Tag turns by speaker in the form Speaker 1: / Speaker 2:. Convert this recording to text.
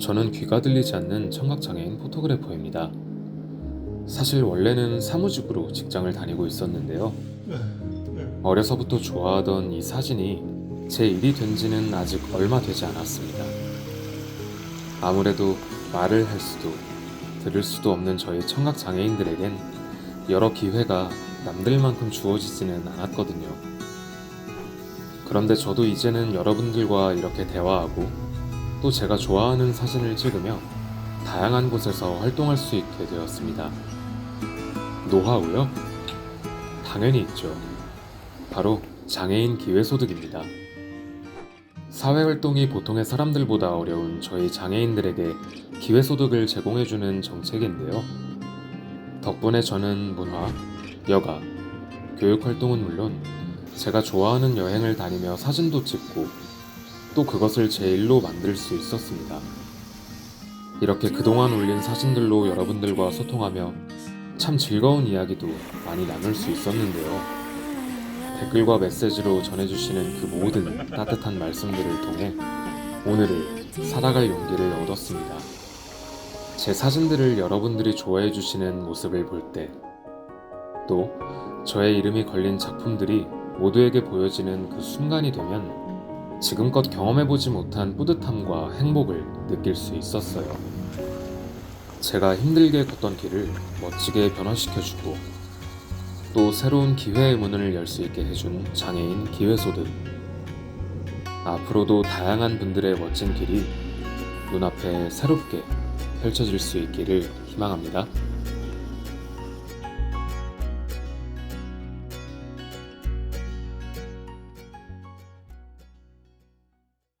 Speaker 1: 저는 귀가 들리지 않는 청각장애인 포토그래퍼입니다. 사실 원래는 사무직으로 직장을 다니고 있었는데요. 어려서부터 좋아하던 이 사진이 제 일이 된 지는 아직 얼마 되지 않았습니다. 아무래도 말을 할 수도 들을 수도 없는 저희 청각장애인들에겐 여러 기회가 남들만큼 주어지지는 않았거든요. 그런데 저도 이제는 여러분들과 이렇게 대화하고 또 제가 좋아하는 사진을 찍으며 다양한 곳에서 활동할 수 있게 되었습니다. 노하우요? 당연히 있죠. 바로 장애인 기회소득입니다. 사회활동이 보통의 사람들보다 어려운 저희 장애인들에게 기회소득을 제공해주는 정책인데요. 덕분에 저는 문화, 여가, 교육활동은 물론 제가 좋아하는 여행을 다니며 사진도 찍고 또 그것을 제 일로 만들 수 있었습니다. 이렇게 그동안 올린 사진들로 여러분들과 소통하며 참 즐거운 이야기도 많이 나눌 수 있었는데요. 댓글과 메시지로 전해주시는 그 모든 따뜻한 말씀들을 통해 오늘을 살아갈 용기를 얻었습니다. 제 사진들을 여러분들이 좋아해 주시는 모습을 볼 때, 또 저의 이름이 걸린 작품들이 모두에게 보여지는 그 순간이 되면 지금껏 경험해보지 못한 뿌듯함과 행복을 느낄 수 있었어요. 제가 힘들게 걷던 길을 멋지게 변화시켜주고 또 새로운 기회의 문을 열 수 있게 해준 장애인 기회소득. 앞으로도 다양한 분들의 멋진 길이 눈앞에 새롭게 펼쳐질 수 있기를 희망합니다.